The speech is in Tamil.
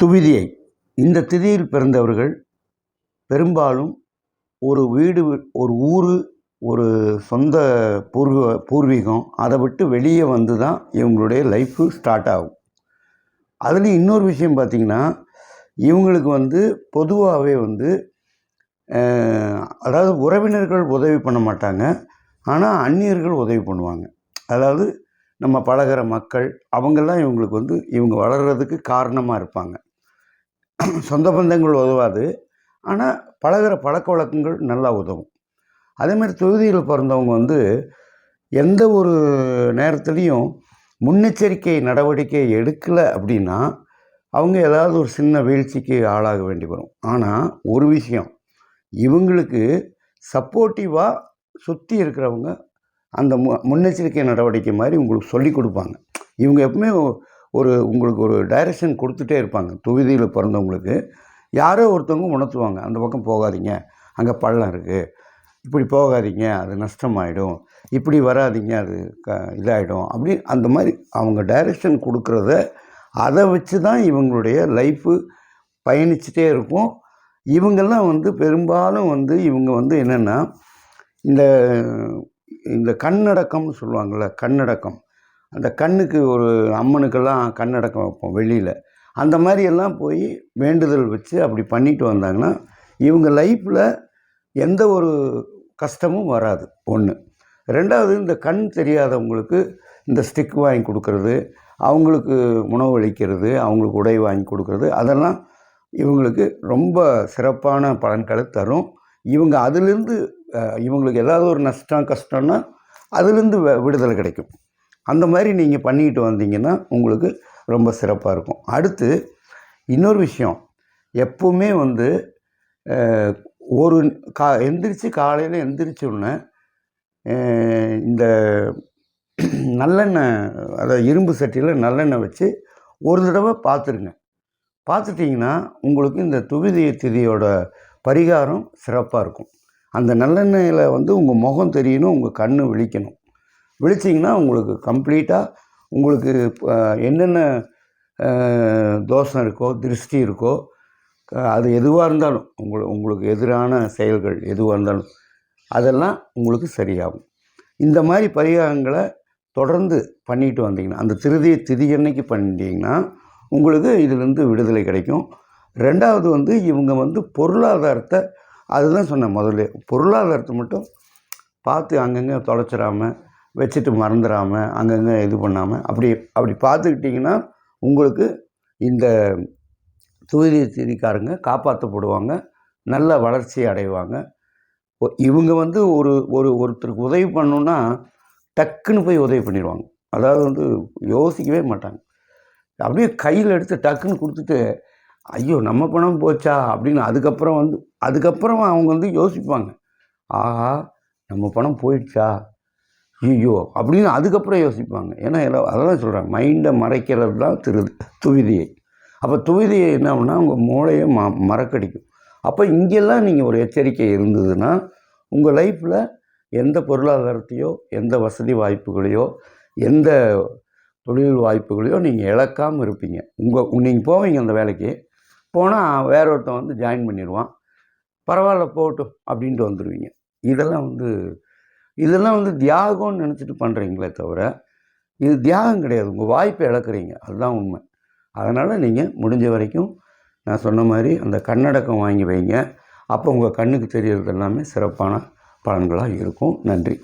துவிதியை. இந்த திதியில் பிறந்தவர்கள் பெரும்பாலும் ஒரு வீடு ஒரு ஊர் ஒரு சொந்த பூர்வ பூர்வீகம் அதை விட்டு வெளியே வந்து தான் இவங்களுடைய லைஃப்பு ஸ்டார்ட் ஆகும். அதுலேயும் இன்னொரு விஷயம் பார்த்திங்கன்னா இவங்களுக்கு வந்து பொதுவாகவே வந்து அதாவது உறவினர்கள் உதவி பண்ண மாட்டாங்க. ஆனால் அந்நியர்கள் உதவி பண்ணுவாங்க. அதாவது நம்ம பழகுற மக்கள் அவங்கெல்லாம் இவங்களுக்கு வந்து இவங்க வளர்கிறதுக்கு காரணமாக இருப்பாங்க. சொந்த பந்தங்கள் உதவாது. ஆனால் பழகுற பழக்க வழக்கங்கள் நல்லா உதவும். அதேமாதிரி தொகுதியில் பிறந்தவங்க வந்து எந்த ஒரு நேரத்துலையும் முன்னெச்சரிக்கை நடவடிக்கை எடுக்கலை அப்படின்னா அவங்க ஏதாவது ஒரு சின்ன வீழ்ச்சிக்கு ஆளாக வேண்டி வரும். ஆனால் ஒரு விஷயம் இவங்களுக்கு சப்போர்ட்டிவாக சுற்றி இருக்கிறவங்க அந்த மு முன்னெச்சரிக்கை நடவடிக்கை மாதிரி உங்களுக்கு சொல்லி கொடுப்பாங்க. இவங்க எப்பவுமே ஒரு உங்களுக்கு ஒரு டைரக்ஷன் கொடுத்துட்டே இருப்பாங்க. தொகுதியில் பிறந்தவங்களுக்கு யாரோ ஒருத்தவங்க உணர்த்துவாங்க. அந்த பக்கம் போகாதீங்க. அங்கே பள்ளம் இருக்குது இப்படி போகாதீங்க. அது நஷ்டமாயிடும். இப்படி வராதீங்க. அது க இதாகிடும் அப்படி அந்த மாதிரி அவங்க டைரக்ஷன் கொடுக்குறத அதை வச்சு தான் இவங்களுடைய லைஃப்பு பயணிச்சுட்டே இருக்கும். இவங்கெல்லாம் வந்து பெரும்பாலும் வந்து இவங்க வந்து என்னென்னா இந்த இந்த கண்ணடக்கம்னு சொல்லுவாங்கள்ல கண்ணடக்கம். அந்த கண்ணுக்கு ஒரு அம்மனுக்கெல்லாம் கண்ணடக்கம் வைப்போம் வெளியில். அந்த மாதிரியெல்லாம் போய் வேண்டுதல் வச்சு அப்படி பண்ணிட்டு வந்தாங்கன்னா இவங்க லைஃப்பில் எந்த ஒரு கஷ்டமும் வராது. ஒன்று ரெண்டாவது இந்த கண் தெரியாதவங்களுக்கு இந்த ஸ்டிக் வாங்கி கொடுக்கறது அவங்களுக்கு உணவளிக்கிறது அவங்களுக்கு உடை வாங்கி கொடுக்கறது அதெல்லாம் இவங்களுக்கு ரொம்ப சிறப்பான பலன்களை தரும். இவங்க அதிலிருந்து இவங்களுக்கு ஏதாவது ஒரு நஷ்டம் கஷ்டம்னா அதுலேருந்து வ- விடுதலை கிடைக்கும். அந்த மாதிரி நீங்கள் பண்ணிக்கிட்டு வந்தீங்கன்னா உங்களுக்கு ரொம்ப சிறப்பாக இருக்கும். அடுத்து இன்னொரு விஷயம். எப்போவுமே வந்து ஒரு கா எந்திரிச்சு காலையில் எந்திரிச்சோடனே இந்த நல்லெண்ணெய் அதாவது இரும்பு சட்டியில் நல்லெண்ணெய் வச்சு ஒரு தடவை பார்த்துருங்க பார்த்துட்டிங்கன்னா உங்களுக்கு இந்த துவிதிய திதியோட பரிகாரம் சிறப்பாக இருக்கும். அந்த நல்லெண்ணெயில் வந்து உங்கள் முகம் தெரியணும் உங்கள் கண் விழிக்கணும். விழிச்சிங்கன்னா உங்களுக்கு கம்ப்ளீட்டாக உங்களுக்கு என்னென்ன தோஷம் இருக்கோ திருஷ்டி இருக்கோ அது எதுவாக இருந்தாலும் உங்களுக்கு உங்களுக்கு எதிரான செயல்கள் எதுவாக இருந்தாலும் அதெல்லாம் உங்களுக்கு சரியாகும். இந்த மாதிரி பரிகாரங்களை தொடர்ந்து பண்ணிட்டு வந்தீங்கன்னா அந்த திருதி திதி அன்னைக்கு பண்ணிட்டீங்கன்னா உங்களுக்கு இதிலிருந்து விடுதலை கிடைக்கும். ரெண்டாவது வந்து இவங்க வந்து பொருளாதாரத்தை அதுதான் சொன்னேன் முதல்ல பொருளாதாரத்தை மட்டும் பார்த்து அங்கங்கே தொலைச்சிடாம வச்சுட்டு மறந்துடாமல் அங்கங்கே இது பண்ணாமல் அப்படி அப்படி பார்த்துக்கிட்டிங்கன்னா உங்களுக்கு இந்த தொகுதி திதிக்காரங்க காப்பாற்றப்படுவாங்க நல்ல வளர்ச்சி அடைவாங்க. இவங்க வந்து ஒரு ஒரு ஒருத்தருக்கு உதவி பண்ணணுன்னா டக்குன்னு போய் உதவி பண்ணிடுவாங்க. அதாவது வந்து யோசிக்கவே மாட்டாங்க. அப்படியே கையில் எடுத்து டக்குன்னு கொடுத்துட்டு ஐயோ நம்ம பணம் போச்சா? அப்படின்னு அதுக்கப்புறம் வந்து அதுக்கப்புறம் அவங்க வந்து யோசிப்பாங்க. ஆஹா நம்ம பணம் போயிடுச்சா? ஐயோ அப்படின்னு அதுக்கப்புறம் யோசிப்பாங்க. ஏன்னா எல்லாம் அதெல்லாம் சொல்கிறாங்க மைண்டை மறைக்கிறது தான் திரு துவிதியை. அப்போ துவிதியை என்ன ஆகும்னா உங்கள் மூளையை ம மறக்கடிக்கும். அப்போ இங்கெல்லாம் நீங்கள் ஒரு எச்சரிக்கை இருந்ததுன்னா உங்கள் லைஃப்பில் எந்த பொருளாதாரத்தையோ எந்த வசதி வாய்ப்புகளையோ எந்த தொழில் வாய்ப்புகளையோ நீங்கள் இழக்காமல் இருப்பீங்க. உங்கள் நீங்கள் போவீங்க அந்த வேலைக்கு. போனால் வேற ஒருத்தன் வந்து ஜாயின் பண்ணிடுவான். பரவாயில்ல போகட்டும் அப்படின்ட்டு வந்துடுவீங்க இதெல்லாம் வந்து இதெல்லாம் வந்து தியாகம்னு நினச்சிட்டு பண்ணுறீங்களே தவிர இது தியாகம் கிடையாது. உங்கள் வாய்ப்பை இழக்கிறீங்க. அதுதான் உண்மை. அதனால் நீங்கள் முடிஞ்ச வரைக்கும் நான் சொன்ன மாதிரி அந்த கண்ணடக்கம் வாங்கி வைங்க. அப்போ உங்கள் கண்ணுக்கு தெரியறது எல்லாமே சிறப்பான பலன்களாக இருக்கும். நன்றி.